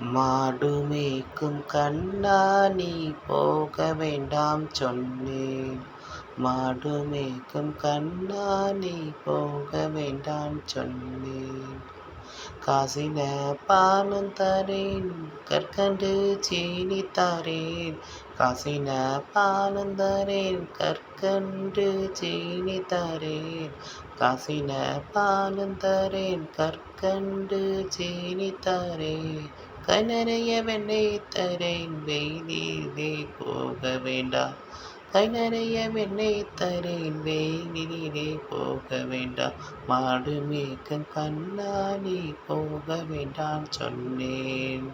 மாடு மேய்க்கும் கண்ணா நீ போக வேண்டாம் சொன்னேன். மாடு மேய்க்கும் கண்ணா நீ போக வேண்டாம் சொன்னேன். காசின பாலும் தரேன் கற்கண்டு சீனி தரேன். காசின பாலும் தரேன் கற்கண்டு சீனி தரேன். காசின பாலும் தரேன் கற்கண்டு சீனி தரேன். கை நிறைய வெண்ணெய் தரேன் வெயிலே போக வேண்டாம் தகரைய வெண்ணை வெண்ணெய் தரேன் வெயிலிலே போக வேண்டாம். மாடு மேய்க்கும் கண்ணாடி போக வேண்டாம் சொன்னேன்.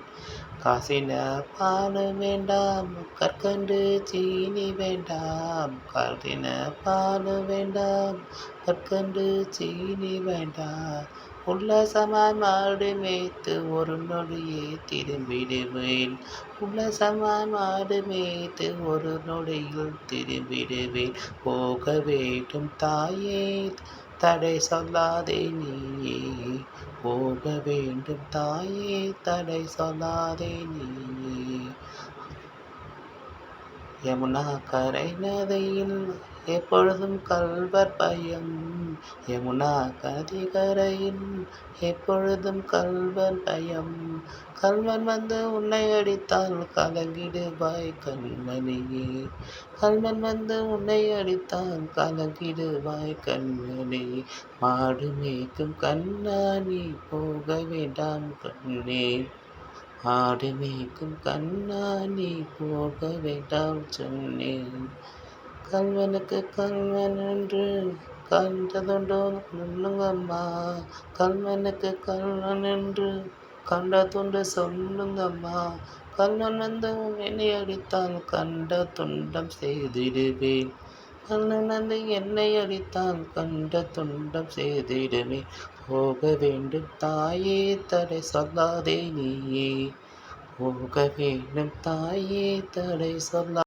காசின பால் வேண்டாம் கற்கண்டு சீனி வேண்டாம். காசின பால் வேண்டாம் கற்கண்டு சீனி வேண்டாம். உல்லாசமாய் மாடு மேய்த்து ஒரு நொடியே திரும்பிடுவேன். உல்லாசமாய் மாடு மேய்த்து ஒரு நொடியில் திரும்பிடுவேன் போக வேண்டும் தாயே தடை சொல்லாதே நீயே. போக வேண்டும் தாயே தடை சொல்லாதே நீயே. யமுனா கரை நதையில் எப்பொழுதும் கல்வர் பயம். யமுனா கதிகரையின் எப்பொழுதும் கல்வன் பயம். கல்வன் வந்து உன்னை அடித்தால் கலங்கிடுவாய் கண்மணியே கல்வன் வந்து உன்னை அடித்தால் கலங்கிடுவாய் கண்மணி மாடு மேய்க்கும் கண்ணா நீ போக வேண்டாம் கண்ணே. மாடு மேய்க்கும் கண்ணா நீ போக வேண்டாம் சொன்னேன். கல்வனுக்கு கல்வன் என்று கண்டதுண்டோ. சொல்லுங்கம்மா. கல்வனுக்கு கல்வன் என்று கண்டதுண்டு. சொல்லுங்கம்மா. கல்வன் வந்து என்னை அடித்தான் கண்ட துண்டம் செய்திடுவேன். கல்வன் வந்து என்னை அடித்தான் கண்ட துண்டம் செய்திடுவேன். போக வேண்டும் தாயே தடை சொல்லாதே நீயே. போக வேண்டும் தாயே தடை சொல்லா